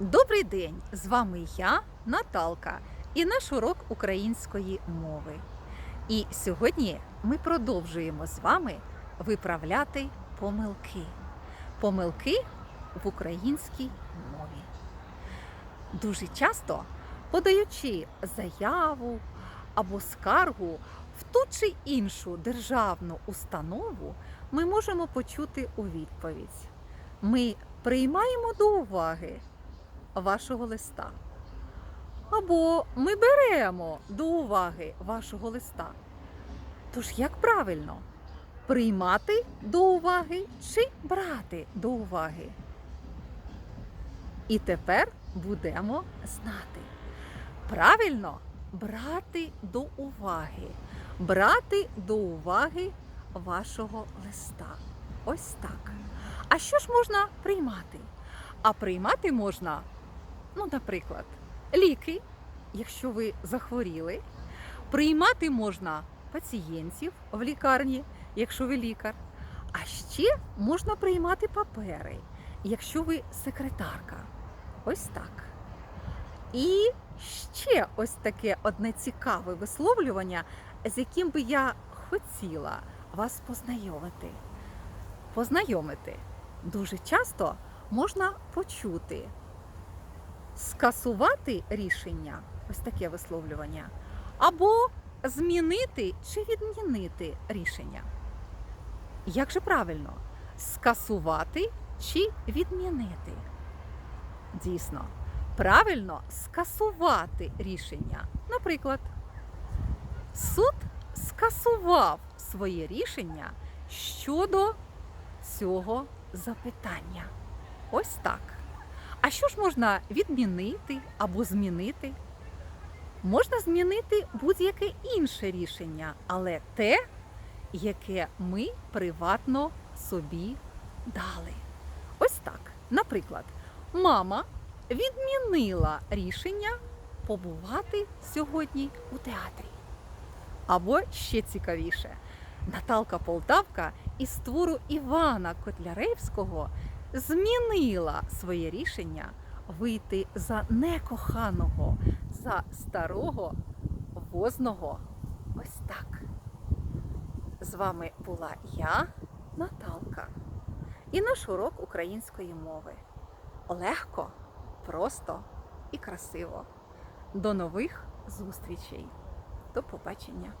Добрий день! З вами я, Наталка, і наш урок української мови. І сьогодні ми продовжуємо з вами виправляти помилки. Помилки в українській мові. Дуже часто, подаючи заяву або скаргу в ту чи іншу державну установу, ми можемо почути у відповідь. Ми приймаємо до уваги вашого листа. Або ми беремо до уваги вашого листа. Тож як правильно? Приймати до уваги чи брати до уваги? І тепер будемо знати. Правильно брати до уваги. Брати до уваги вашого листа. Ось так. А що ж можна приймати? А приймати можна, ну, наприклад, ліки, якщо ви захворіли. Приймати можна пацієнтів в лікарні, якщо ви лікар. А ще можна приймати папери, якщо ви секретарка. Ось так. І ще ось таке одне цікаве висловлювання, з яким би я хотіла вас познайомити. Познайомити дуже часто можна почути скасувати рішення, ось таке висловлювання, або змінити чи відмінити рішення. Як же правильно? Скасувати чи відмінити? Дійсно, правильно скасувати рішення. Наприклад, суд скасував своє рішення щодо цього запитання. Ось так. А що ж можна відмінити або змінити? Можна змінити будь-яке інше рішення, але те, яке ми приватно собі дали. Ось так. Наприклад, мама відмінила рішення побувати сьогодні у театрі. Або ще цікавіше, Наталка Полтавка із твору Івана Котляревського змінила своє рішення вийти за некоханого, за старого возного. Ось так. З вами була я, Наталка, і наш урок української мови. Легко, просто і красиво. До нових зустрічей. До побачення!